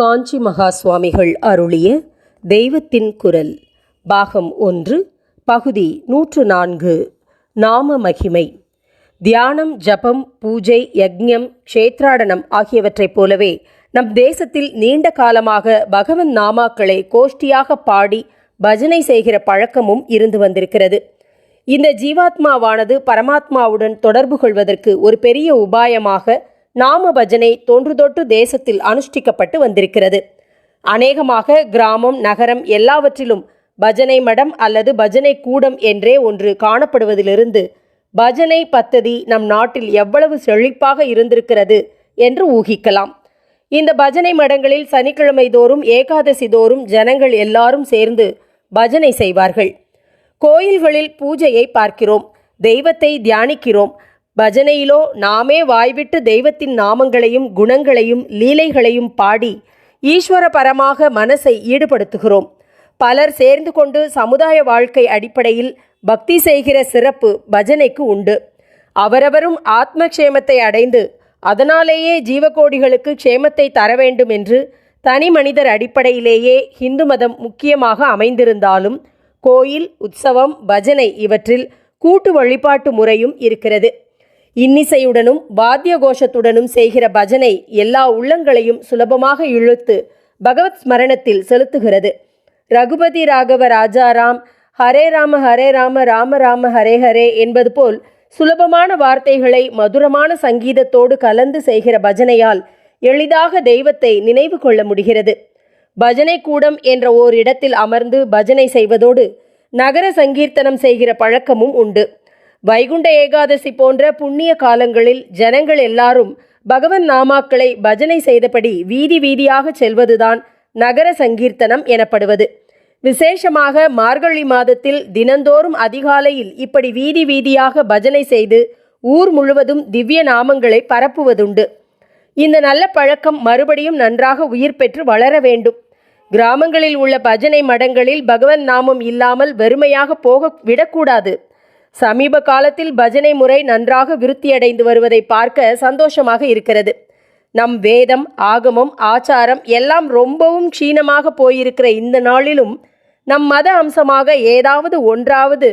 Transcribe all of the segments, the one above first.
காஞ்சி மகா சுவாமிகள் அருளிய தெய்வத்தின் குரல் பாகம் ஒன்று பகுதி நூற்று நான்கு நாம மகிமை. தியானம் ஜபம் பூஜை யக்ஞம் க்ஷேத்ராடனம் ஆகியவற்றைப் போலவே நம் தேசத்தில் நீண்ட காலமாக பகவன் நாமாக்களை கோஷ்டியாக பாடி பஜனை செய்கிற பழக்கமும் இருந்து வந்திருக்கிறது. இந்த ஜீவாத்மாவானது பரமாத்மாவுடன் தொடர்பு கொள்வதற்கு ஒரு பெரிய உபாயமாக நாம பஜனை தொன்றுதொற்று தேசத்தில் அனுஷ்டிக்கப்பட்டு வந்திருக்கிறது. அநேகமாக கிராமம் நகரம் எல்லாவற்றிலும் பஜனை மடம் அல்லது பஜனை கூடம் என்றே ஒன்று காணப்படுவதிலிருந்து பஜனை பத்ததி நம் நாட்டில் எவ்வளவு செழிப்பாக இருந்திருக்கிறது என்று ஊகிக்கலாம். இந்த பஜனை மடங்களில் சனிக்கிழமை தோறும் ஏகாதசி தோறும் ஜனங்கள் எல்லாரும் சேர்ந்து பஜனை செய்வார்கள். கோயில்களில் பூஜையை பார்க்கிறோம் தெய்வத்தை தியானிக்கிறோம் பஜனையிலோ நாமே வாய்விட்டு தெய்வத்தின் நாமங்களையும் குணங்களையும் லீலைகளையும் பாடி ஈஸ்வரபரமாக மனசை ஈடுபடுத்துகிறோம். பலர் சேர்ந்து கொண்டு சமுதாய வாழ்க்கை அடிப்படையில் பக்தி செய்கிற சிறப்பு பஜனைக்கு உண்டு. அவரவரும் ஆத்மக்ஷேமத்தை அடைந்து அதனாலேயே ஜீவகோடிகளுக்கு க்ஷேமத்தை தர வேண்டும் என்று தனி மனிதர் அடிப்படையிலேயே ஹிந்து மதம் முக்கியமாக அமைந்திருந்தாலும் கோயில் உற்சவம் பஜனை இவற்றில் கூட்டு வழிபாட்டு முறையும் இருக்கிறது. இன்னிசையுடனும் வாத்திய கோஷத்துடனும் செய்கிற பஜனை எல்லா உள்ளங்களையும் சுலபமாக இழுத்து பகவத் ஸ்மரணத்தில் செலுத்துகிறது. ரகுபதி ராகவ ராஜாராம் ஹரே ராம ஹரே ராம ராம ராம ஹரே ஹரே என்பது போல் சுலபமான வார்த்தைகளை மதுரமான சங்கீதத்தோடு கலந்து செய்கிற பஜனையால் எளிதாக தெய்வத்தை நினைவு கொள்ள முடிகிறது. பஜனை கூடம் என்ற ஓர் இடத்தில் அமர்ந்து பஜனை செய்வதோடு நகர சங்கீர்த்தனம் செய்கிற பழக்கமும் உண்டு. வைகுண்ட ஏகாதசி போன்ற புண்ணிய காலங்களில் ஜனங்கள் எல்லாரும் பகவன் நாமாக்களை பஜனை செய்தபடி வீதி வீதியாக செல்வதுதான் நகர சங்கீர்த்தனம் எனப்படுவது. விசேஷமாக மார்கழி மாதத்தில் தினந்தோறும் அதிகாலையில் இப்படி வீதி வீதியாக பஜனை செய்து ஊர் முழுவதும் திவ்ய நாமங்களை பரப்புவதுண்டு. இந்த நல்ல பழக்கம் மறுபடியும் நன்றாக உயிர் பெற்று வளர வேண்டும். கிராமங்களில் உள்ள பஜனை மடங்களில் பகவன் நாமம் இல்லாமல் வெறுமையாக போக விடக்கூடாது. சமீப காலத்தில் பஜனை முறை நன்றாக விருத்தியடைந்து வருவதை பார்க்க சந்தோஷமாக இருக்கிறது. நம் வேதம் ஆகமம் ஆச்சாரம் எல்லாம் ரொம்பவும் க்ஷீணமாக போயிருக்கிற இந்த நாளிலும் நம் மத அம்சமாக ஏதாவது ஒன்றாவது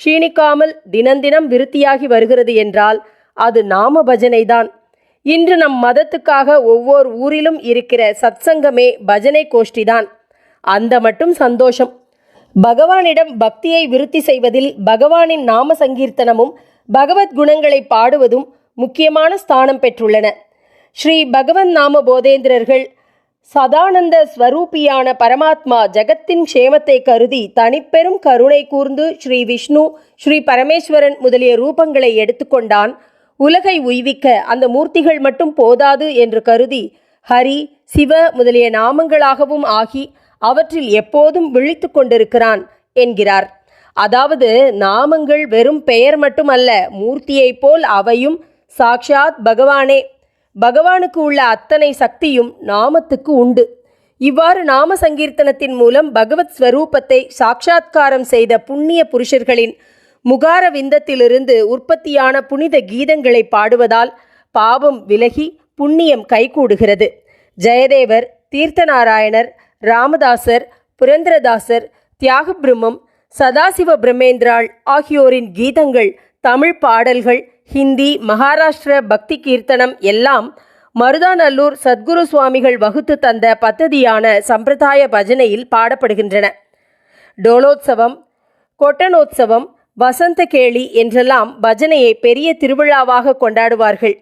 க்ஷீணிக்காமல் தினந்தினம் விருத்தியாகி வருகிறது என்றால் அது நாம பஜனைதான் இன்று நம் மதத்துக்காக ஒவ்வொரு ஊரிலும் இருக்கிற சத்சங்கமே பஜனை கோஷ்டிதான். அந்த மட்டும் சந்தோஷம். பகவானிடம் பக்தியை விருத்தி செய்வதில் பகவானின் நாம சங்கீர்த்தனமும் பகவத் குணங்களை பாடுவதும் முக்கியமான ஸ்தானம் பெற்றுள்ளன. ஸ்ரீ பகவன் நாம போதேந்திரர்கள் சதானந்த ஸ்வரூபியான பரமாத்மா ஜகத்தின் க்ஷேமத்தை கருதி தனிப்பெரும் கருணை கூர்ந்து ஸ்ரீ விஷ்ணு ஸ்ரீ பரமேஸ்வரன் முதலிய ரூபங்களை எடுத்துக்கொண்டான் உலகை உய்விக்க அந்த மூர்த்திகள் மட்டும் போதாது என்று கருதி ஹரி சிவ முதலிய நாமங்களாகவும் ஆகி அவற்றில் எப்போதும் விழித்து கொண்டிருக்கிறான் என்கிறார். அதாவது நாமங்கள் வெறும் பெயர் மட்டுமல்ல மூர்த்தியைப் போல் அவையும் சாக்ஷாத் பகவானே. பகவானுக்கு உள்ள அத்தனை சக்தியும் நாமத்துக்கு உண்டு. இவ்வாறு நாம சங்கீர்த்தனத்தின் மூலம் பகவத் ஸ்வரூபத்தை சாட்சா்காரம் செய்த புண்ணிய புருஷர்களின் முகார விந்தத்திலிருந்து உற்பத்தியான புனித கீதங்களை பாடுவதால் பாவம் விலகி புண்ணியம் கைகூடுகிறது. ஜெயதேவர் தீர்த்தநாராயணர் ராமதாசர் புரந்திரதாசர் தியாகபிரம்மம் சதாசிவ பிரம்மேந்திராள் ஆகியோரின் கீதங்கள் தமிழ் பாடல்கள் ஹிந்தி மகாராஷ்டிர பக்தி கீர்த்தனம் எல்லாம் மருதாநல்லூர் சத்குரு சுவாமிகள் வகுத்து தந்த பத்ததியான சம்பிரதாய பஜனையில் பாடப்படுகின்றன. டோலோத்சவம் கொட்டனோத்சவம் வசந்த கேளி என்றெல்லாம் பஜனையை பெரிய திருவிழாவாக கொண்டாடுவார்கள்.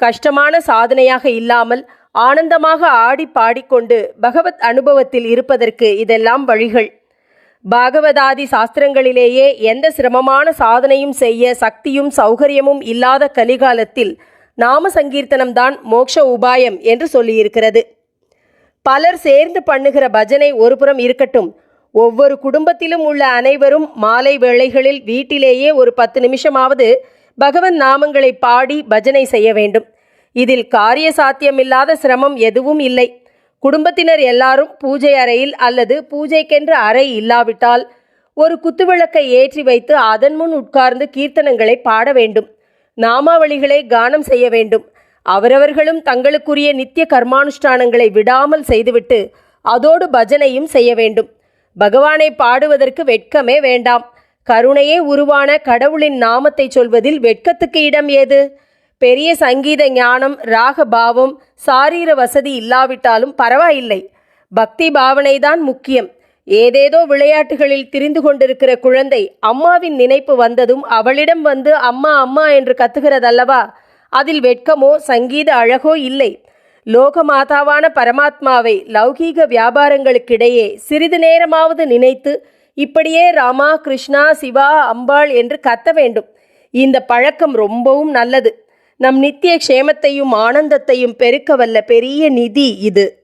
கஷ்டமான சாதனையாக இல்லாமல் ஆனந்தமாக ஆடி பாடிக்கொண்டு பகவத் அனுபவத்தில் இருப்பதற்கு இதெல்லாம் வழிகள். பாகவதாதி சாஸ்திரங்களிலேயே எந்த சிரமமான சாதனையும் செய்ய சக்தியும் சௌகரியமும் இல்லாத கலிகாலத்தில் நாம சங்கீர்த்தனம்தான் மோக்ஷ உபாயம் என்று சொல்லியிருக்கிறது. பலர் சேர்ந்து பண்ணுகிற பஜனை ஒருபுறம் இருக்கட்டும். ஒவ்வொரு குடும்பத்திலும் உள்ள அனைவரும் மாலை வேளைகளில் வீட்டிலேயே ஒரு பத்து நிமிஷமாவது பகவன் நாமங்களை பாடி பஜனை செய்ய வேண்டும். இதில் காரிய சாத்தியமில்லாத சிரமம் எதுவும் இல்லை. குடும்பத்தினர் எல்லாரும் பூஜை அறையில் அல்லது பூஜைக்கென்று அறை இல்லாவிட்டால் ஒரு குத்துவிளக்கை ஏற்றி வைத்து அதன் முன் உட்கார்ந்து கீர்த்தனங்களை பாட வேண்டும். நாமாவளிகளை கானம் செய்ய வேண்டும். அவரவர்களும் தங்களுக்குரிய நித்திய கர்மானுஷ்டானங்களை விடாமல் செய்துவிட்டு அதோடு பஜனையும் செய்ய வேண்டும். பகவானை பாடுவதற்கு வெட்கமே வேண்டாம். கருணையே உருவான கடவுளின் நாமத்தை சொல்வதில் வெட்கத்துக்கு இடம் ஏது? பெரிய சங்கீத ஞானம் ராக பாவம் சாரீர வசதி இல்லாவிட்டாலும் பரவாயில்லை. பக்தி பாவனைதான் முக்கியம். ஏதேதோ விளையாட்டுகளில் திரிந்து கொண்டிருக்கிற குழந்தை அம்மாவின் நினைப்பு வந்ததும் அவளிடம் வந்து அம்மா அம்மா என்று கத்துகிறதல்லவா? அதில் வெட்கமோ சங்கீத அழகோ இல்லை. லோகமாதாவான பரமாத்மாவை லௌகீக வியாபாரங்களுக்கிடையே சிறிது நேரமாவது நினைத்து இப்படியே ராமா கிருஷ்ணா சிவா அம்பாள் என்று கத்த வேண்டும். இந்த பழக்கம் ரொம்பவும் நல்லது. நம் நித்திய க்ஷேமத்தையும் ஆனந்தத்தையும் பெருக்க வல்ல பெரிய நிதி இது.